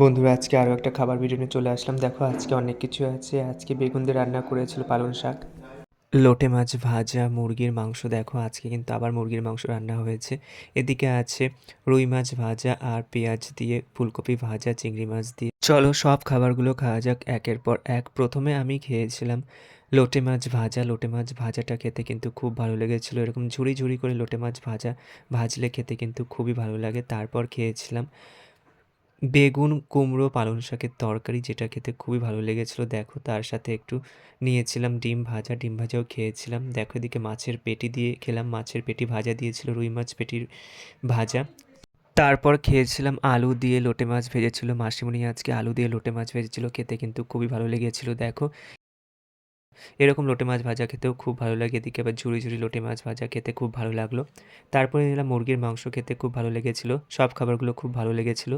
বন্ধুরা আজকে আরও একটা খাবার ভিডিও নিয়ে চলে আসলাম। দেখো, আজকে অনেক কিছু আছে। আজকে বেগুন দিয়ে রান্না করেছিল পালং শাক। লোটে মাছ ভাজা, মুরগির মাংস। দেখো, আজকে কিন্তু আবার মুরগির মাংস রান্না হয়েছে। এদিকে আছে রুই মাছ ভাজা আর পেঁয়াজ দিয়ে, ফুলকপি ভাজা, চিংড়ি মাছ দিয়ে। চলো, সব খাবারগুলো খাওয়া যাক একের পর এক। প্রথমে আমি খেয়েছিলাম লোটে মাছ ভাজা। লোটে মাছ ভাজাটা খেতে কিন্তু খুব ভালো লেগেছিলো। এরকম ঝুড়ি ঝুড়ি করে লোটে মাছ ভাজা ভাজলে খেতে কিন্তু খুবই ভালো লাগে। তারপর খেয়েছিলাম বেগুন, কুমড়ো, পালং শাকের তরকারি যেটা খেতে খুবই ভালো লেগেছিলো। দেখো, তার সাথে একটু নিয়েছিলাম ডিম ভাজা। ডিম ভাজাও খেয়েছিলাম। দেখো, এদিকে মাছের পেটি দিয়ে খেলাম। মাছের পেটি ভাজা দিয়েছিল, রুই মাছ পেটির ভাজা। তারপর খেয়েছিলাম আলু দিয়ে লোটে মাছ ভেজেছিল। মাসিমণি আজকে আলু দিয়ে লোটে মাছ ভেজেছিল। খেতে কিন্তু খুবই ভালো লেগেছিল, দেখো। এরকম লোটে মাছ ভাজা খেতেও খুব ভালো লাগে। এদিকে আবার ঝুড়ি ঝুড়ি লোটে মাছ ভাজা খেতে খুব ভালো লাগল। তারপরে নিলাম মুরগির মাংস খেতে খুব ভালো লেগেছিলো। সব খাবারগুলো খুব ভালো লেগেছিলো।